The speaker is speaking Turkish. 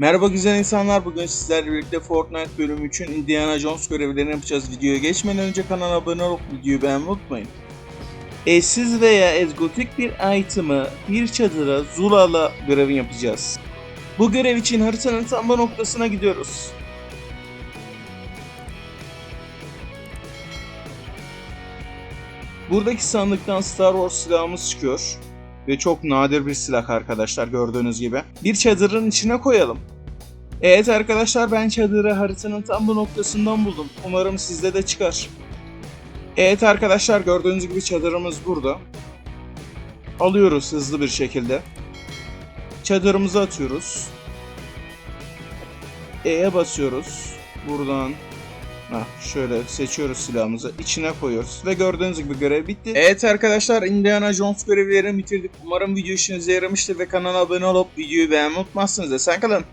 Merhaba güzel insanlar. Bugün sizlerle birlikte Fortnite bölümü için Indiana Jones görevlerini yapacağız. Videoya geçmeden önce kanala abone olup videoyu beğenmeyi unutmayın. Eşsiz veya egzotik bir item'ı bir çadıra Zula'la görevi yapacağız. Bu görev için haritanın tam noktasına gidiyoruz. Buradaki sandıktan Star Wars silahımız çıkıyor. Ve çok nadir bir silah arkadaşlar gördüğünüz gibi. Bir çadırın içine koyalım. Evet arkadaşlar ben çadırı haritanın tam bu noktasından buldum. Umarım sizde de çıkar. Evet arkadaşlar gördüğünüz gibi çadırımız burada. Alıyoruz hızlı bir şekilde. Çadırımızı atıyoruz. E'ye basıyoruz. Buradan Heh, şöyle seçiyoruz silahımızı, içine koyuyoruz ve gördüğünüz gibi görev bitti. Evet arkadaşlar Indiana Jones görevlerini bitirdik. Umarım video işinize yaramıştır ve kanala abone olup videoyu beğenmeyi unutmazsınız. Esen kalın.